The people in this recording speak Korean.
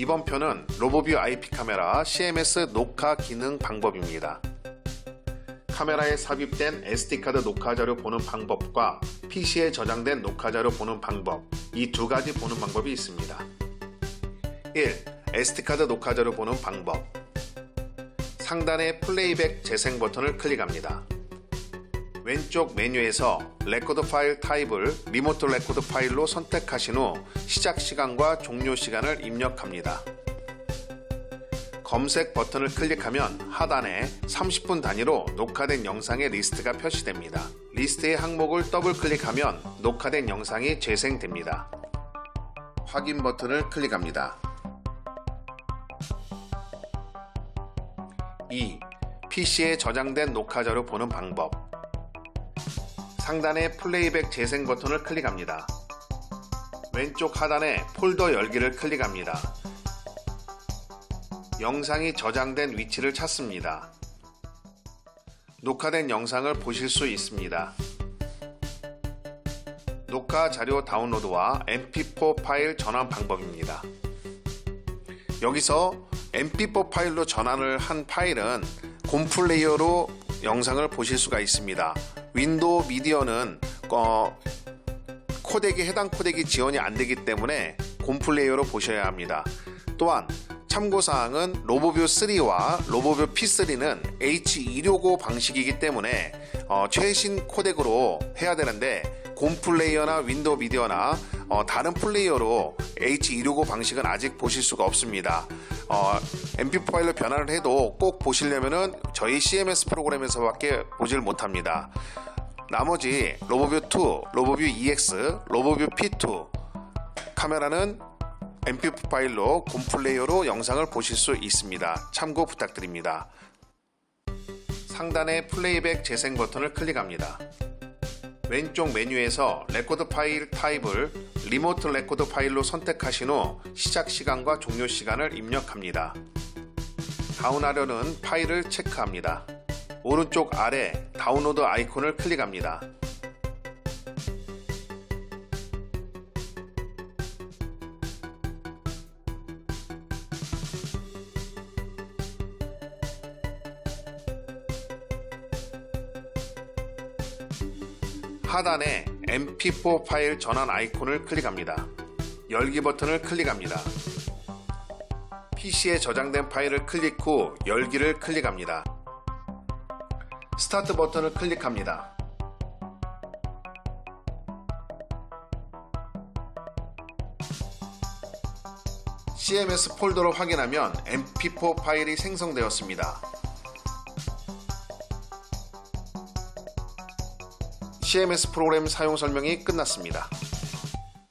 이번 편은 로보뷰 IP 카메라 CMS 녹화 기능 방법입니다. 카메라에 삽입된 SD카드 녹화 자료 보는 방법과 PC에 저장된 녹화 자료 보는 방법, 이 두 가지 보는 방법이 있습니다. 1. SD카드 녹화 자료 보는 방법. 상단의 플레이백 재생 버튼을 클릭합니다. 왼쪽 메뉴에서 레코드 파일 타입을 리모트 레코드 파일로 선택하신 후 시작 시간과 종료 시간을 입력합니다. 검색 버튼을 클릭하면 하단에 30분 단위로 녹화된 영상의 리스트가 표시됩니다. 리스트의 항목을 더블 클릭하면 녹화된 영상이 재생됩니다. 확인 버튼을 클릭합니다. 2. PC에 저장된 녹화 자료 보는 방법. 상단의 플레이백 재생 버튼을 클릭합니다. 왼쪽 하단에 폴더 열기를 클릭합니다. 영상이 저장된 위치를 찾습니다. 녹화된 영상을 보실 수 있습니다. 녹화 자료 다운로드와 mp4 파일 전환 방법입니다. 여기서 mp4 파일로 전환을 한 파일은 곰플레이어로 영상을 보실 수가 있습니다. 윈도우 미디어는 어, 코덱이 해당 코덱이 지원이 안 되기 때문에 곰플레이어로 보셔야 합니다. 또한 참고사항은 로보뷰 3와 로보뷰 P3는 H265 방식이기 때문에 어, 최신 코덱으로 해야 되는데 곰 플레이어나 윈도우 미디어나 어, 다른 플레이어로 H265 방식은 아직 보실 수가 없습니다. 어, MP4 파일로 변환을 해도 꼭 보시려면은 저희 CMS 프로그램에서밖에 보질 못합니다. 나머지 로보뷰 2, 로보뷰 EX, 로보뷰 P2 카메라는 MP4 파일로 곰 플레이어로 영상을 보실 수 있습니다. 참고 부탁드립니다. 상단의 플레이백 재생 버튼을 클릭합니다. 왼쪽 메뉴에서 레코드 파일 타입을 리모트 레코드 파일로 선택하신 후 시작 시간과 종료 시간을 입력합니다. 다운하려는 파일을 체크합니다. 오른쪽 아래 다운로드 아이콘을 클릭합니다. 하단에 mp4 파일 전환 아이콘을 클릭합니다. 열기 버튼을 클릭합니다. PC에 저장된 파일을 클릭 후 열기를 클릭합니다. 스타트 버튼을 클릭합니다. CMS 폴더로 확인하면 mp4 파일이 생성되었습니다. CMS 프로그램 사용 설명이 끝났습니다.